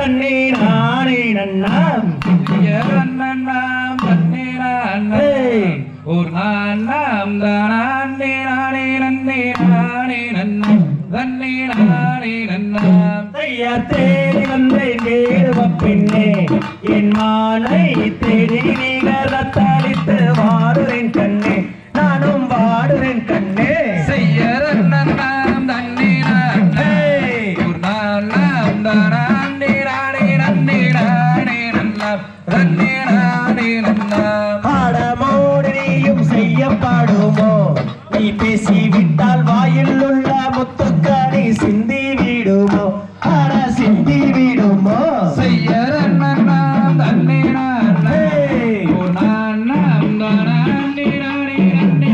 தண்ணே நானே நன்னாம். தண்ணே நானே ஒரு நான்நாம் தானே நானே நன்னே நானே நன்னாம். தண்ணே நானே நன்னாம். ஐயா தேடி வந்தேன் தேடுவ பெண்ணே. என் மாலை தேடி நீங்கள் அத்தாளித்து வாடுறேன் கண்ணே. நானும் வாடுறேன் கண்ணே. செய்யறன் நன்னாம் தண்ணே நானே ஒரு நான்நாம் தானா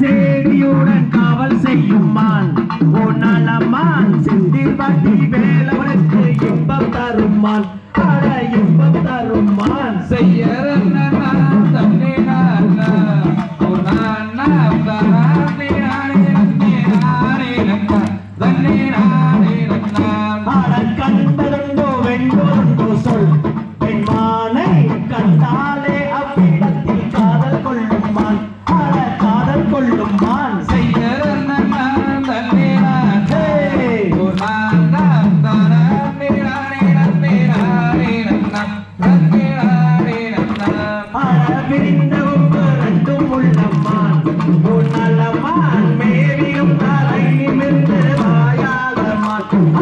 சேடியுடன் காவல் செய்யும் மான் ஓ நலமான் செந்தில் பாட்டி வேலவனுக்கு இன்பம் தருமான். அட இன்பம் தருமான். செய்யற